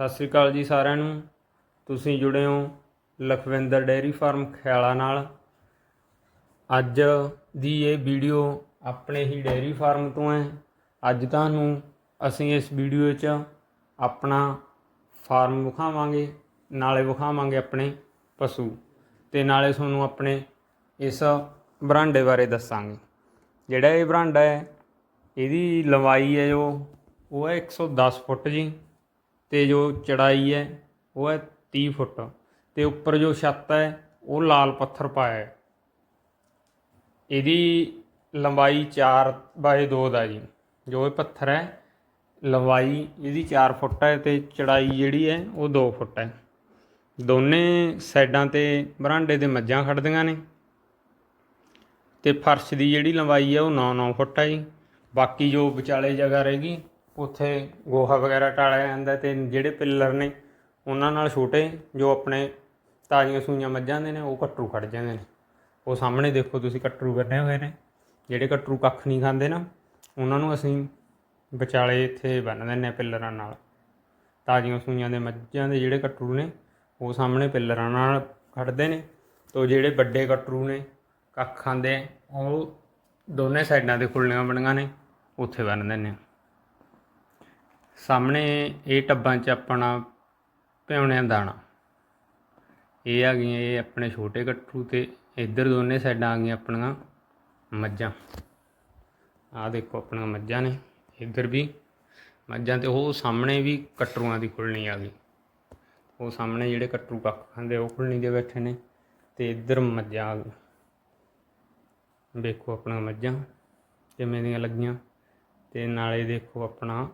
ਸਤਿ ਸ੍ਰੀ ਅਕਾਲ ਜੀ ਸਾਰਿਆਂ ਨੂੰ। ਤੁਸੀਂ ਜੁੜੇ ਹੋ ਲਖਵਿੰਦਰ ਡੇਅਰੀ ਫਾਰਮ ਖਿਆਲਾ ਨਾਲ। ਅੱਜ ਦੀ ਇਹ ਵੀਡੀਓ ਆਪਣੇ ਹੀ ਡੇਅਰੀ ਫਾਰਮ ਤੋਂ ਹੈ। ਅੱਜ ਤੁਹਾਨੂੰ ਅਸੀਂ ਇਸ ਵੀਡੀਓ 'ਚ ਆਪਣਾ ਫਾਰਮ ਵਿਖਾਵਾਂਗੇ, ਨਾਲੇ ਵਿਖਾਵਾਂਗੇ ਆਪਣੇ ਪਸ਼ੂ ਤੇ ਨਾਲੇ ਤੁਹਾਨੂੰ ਆਪਣੇ ਇਸ ਬਰਾਂਡੇ ਬਾਰੇ ਦੱਸਾਂਗੇ। ਜਿਹੜਾ ਇਹ ਬਰਾਂਡਾ ਹੈ, ਇਹਦੀ ਲੰਬਾਈ ਹੈ ਜੋ, ਉਹ ਹੈ 110 ਫੁੱਟ ਜੀ। ਤੇ ਜੋ ਚੜਾਈ ਹੈ, ਉਹ ਹੈ 30 ਫੁੱਟ। ਤੇ ਉੱਪਰ ਜੋ ਛੱਤ ਹੈ, ਉਹ ਲਾਲ ਪੱਥਰ ਪਾਇਆ ਹੈ। ਇਹਦੀ ਲੰਬਾਈ 4 ਬਾਏ 2 ਦਾ ਜੀ। ਜੋ ਇਹ ਪੱਥਰ ਹੈ, ਲੰਬਾਈ ਇਹਦੀ 4 ਫੁੱਟ ਹੈ ਤੇ ਚੜਾਈ ਜਿਹੜੀ ਹੈ, ਉਹ 2 ਫੁੱਟ ਹੈ। ਦੋਨੇ ਸਾਈਡਾਂ ਤੇ ਬਰਾਂਡੇ ਦੇ ਮੱਝਾਂ ਖੜਦੀਆਂ ਨੇ। ਤੇ ਫਰਸ਼ ਦੀ ਜਿਹੜੀ ਲੰਬਾਈ ਹੈ, ਉਹ 9-9 ਫੁੱਟ ਹੈ ਜੀ। ਬਾਕੀ ਜੋ ਵਿਚਾਲੇ ਜਗ੍ਹਾ ਰਹੇਗੀ ਉੱਥੇ ਗੋਹਾ ਵਗੈਰਾ ਟਾਲਿਆ ਜਾਂਦਾ ਤੇ ਜਿਹੜੇ ਪਿੱਲਰ ਨੇ ਉਹਨਾਂ ਨਾਲ ਛੋਟੇ ਜੋ ਆਪਣੇ ਤਾਜ਼ੀਆਂ ਸੂਈਆਂ ਮੱਝਾਂ ਦੇ ਨੇ, ਉਹ ਕੱਟਰੂ ਖੜ ਜਾਂਦੇ ਨੇ। ਉਹ ਸਾਹਮਣੇ ਦੇਖੋ ਤੁਸੀਂ ਕੱਟਰੂ ਬੰਨੇ ਹੋਏ ਨੇ। ਜਿਹੜੇ ਕੱਟਰੂ ਕੱਖ ਨਹੀਂ ਖਾਂਦੇ ਨਾ, ਉਹਨਾਂ ਨੂੰ ਅਸੀਂ ਵਿਚਾਲੇ ਇੱਥੇ ਬੰਨ ਦਿੰਦੇ ਹਾਂ ਪਿੱਲਰਾਂ ਨਾਲ। ਤਾਜ਼ੀਆਂ ਸੂਈਆਂ ਦੇ ਮੱਝਾਂ ਦੇ ਜਿਹੜੇ ਕਟਰੂ ਨੇ, ਉਹ ਸਾਹਮਣੇ ਪਿੱਲਰਾਂ ਨਾਲ ਖੜਦੇ ਨੇ ਤੋਂ ਜਿਹੜੇ ਵੱਡੇ ਕੱਟਰੂ ਨੇ, ਕੱਖ ਖਾਂਦੇ ਉਹ ਦੋਨੇ ਸਾਈਡਾਂ ਤੇ ਖੁੱਲੀਆਂ ਬਣੀਆਂ ਨੇ, ਉੱਥੇ ਬੰਨ ਦਿੰਦੇ ਹਾਂ। ਸਾਹਮਣੇ ਇਹ ਟੱਬਾਂ 'ਚ ਆਪਣਾ ਭਿਉਣਿਆ ਦਾਣਾ। ਇਹ ਆ ਗਈਆਂ, ਇਹ ਆਪਣੇ ਛੋਟੇ ਕਟਰੂ ਤੇ ਇੱਧਰ ਦੋਨੇ ਸਾਈਡਾਂ ਆ ਗਈਆਂ ਆਪਣੀਆਂ ਮੱਝਾਂ। ਆਹ ਦੇਖੋ ਆਪਣੀਆਂ ਮੱਝਾਂ ਨੇ, ਇੱਧਰ ਵੀ ਮੱਝਾਂ ਤੇ ਉਹ ਸਾਹਮਣੇ ਵੀ ਕਟਰੂਆਂ ਦੀ ਖੁੱਲਣੀ ਆ ਗਈ। ਉਹ ਸਾਹਮਣੇ ਜਿਹੜੇ ਕਟਰੂ ਕੱਖ ਖਾਂਦੇ ਉਹ ਖੁੱਲਣੀ ਦੇ ਬੈਠੇ ਨੇ ਤੇ ਇੱਧਰ ਮੱਝਾਂ ਆ ਗਈਆਂ। ਦੇਖੋ ਆਪਣਾ ਮੱਝਾਂ, ਕਿਵੇਂ ਦੀਆਂ ਲੱਗੀਆਂ ਤੇ ਨਾਲੇ ਦੇਖੋ ਆਪਣਾ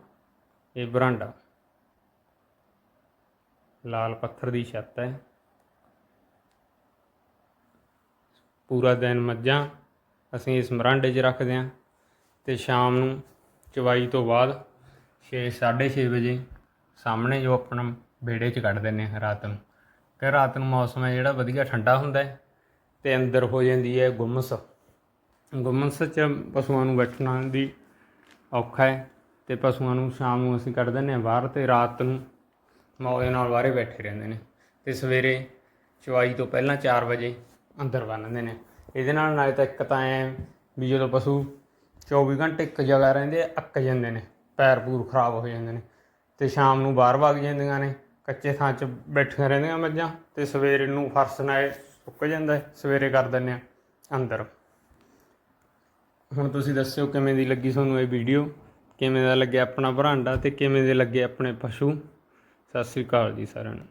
ਇਹ ਬਰਾਂਡਾ। ਲਾਲ ਪੱਥਰ ਦੀ ਛੱਤ ਹੈ। ਪੂਰਾ ਦਿਨ ਮੱਝਾਂ ਅਸੀਂ ਇਸ ਬਰਾਂਡੇ 'ਚ ਰੱਖਦੇ ਹਾਂ ਤੇ ਸ਼ਾਮ ਨੂੰ ਚਵਾਈ ਤੋਂ ਬਾਅਦ 6 6:30 ਵਜੇ ਸਾਹਮਣੇ ਜੋ ਆਪਣਾ ਵਿਹੜੇ 'ਚ ਕੱਢ ਦਿੰਦੇ ਹਾਂ ਰਾਤ ਨੂੰ। ਕਿ ਰਾਤ ਨੂੰ ਮੌਸਮ ਹੈ ਜਿਹੜਾ ਵਧੀਆ ਠੰਡਾ ਹੁੰਦਾ ਹੈ ਤੇ ਅੰਦਰ ਹੋ ਜਾਂਦੀ ਹੈ ਗੁੰਮਸ। ਗੁੰਮਸ 'ਚ ਪਸ਼ੂਆਂ ਨੂੰ ਬੈਠਣਾ ਦੀ ਔਖਾ ਹੈ। ਤੇ ਪਸ਼ੂਆਂ ਨੂੰ ਸ਼ਾਮ ਨੂੰ ਅਸੀਂ ਕੱਢ ਦਿੰਦੇ ਹਾਂ ਬਾਹਰ ਤੇ ਰਾਤ ਨੂੰ ਮੌਜ ਨਾਲ ਬਾਹਰੇ ਬੈਠੇ ਰਹਿੰਦੇ ਨੇ ਤੇ ਸਵੇਰੇ ਚਵਾਈ ਤੋਂ ਪਹਿਲਾਂ 4 ਵਜੇ ਅੰਦਰ ਬੰਨ੍ਹਦੇ ਨੇ। ਇਹਦੇ ਨਾਲ ਨਾਲੇ ਤਾਂ ਇੱਕ ਤਾਂ ਐ ਵੀ ਜਦੋਂ ਪਸ਼ੂ 24 ਘੰਟੇ ਇੱਕ ਜਗ੍ਹਾ ਰਹਿੰਦੇ ਅੱਕ ਜਾਂਦੇ ਨੇ, ਪੈਰ ਪੂਰ ਖਰਾਬ ਹੋ ਜਾਂਦੇ ਨੇ ਤੇ ਸ਼ਾਮ ਨੂੰ ਬਾਹਰ ਵਗ ਜਾਂਦੀਆਂ ਨੇ, ਕੱਚੇ ਥਾਂ 'ਚ ਬੈਠੀਆਂ ਰਹਿੰਦੀਆਂ ਮੱਝਾਂ ਤੇ ਸਵੇਰੇ ਨੂੰ ਫਰਸ਼ ਨਾਲ ਸੁੱਕ ਜਾਂਦਾ, ਸਵੇਰੇ ਕਰ ਦਿੰਦੇ ਆ ਅੰਦਰ। ਹੁਣ ਤੁਸੀਂ ਦੱਸਿਓ ਕਿਵੇਂ ਦੀ ਲੱਗੀ ਤੁਹਾਨੂੰ ਇਹ ਵੀਡੀਓ ਕਿਵੇਂ ਦਾ ਲੱਗਿਆ ਆਪਣਾ ਬਰਾਂਡਾ ਤੇ ਕਿਵੇਂ ਦੇ ਲੱਗੇ ਆਪਣੇ ਪਸ਼ੂ? ਸਤਿ ਸ੍ਰੀ ਅਕਾਲ ਜੀ ਸਾਰਿਆਂ ਨੂੰ।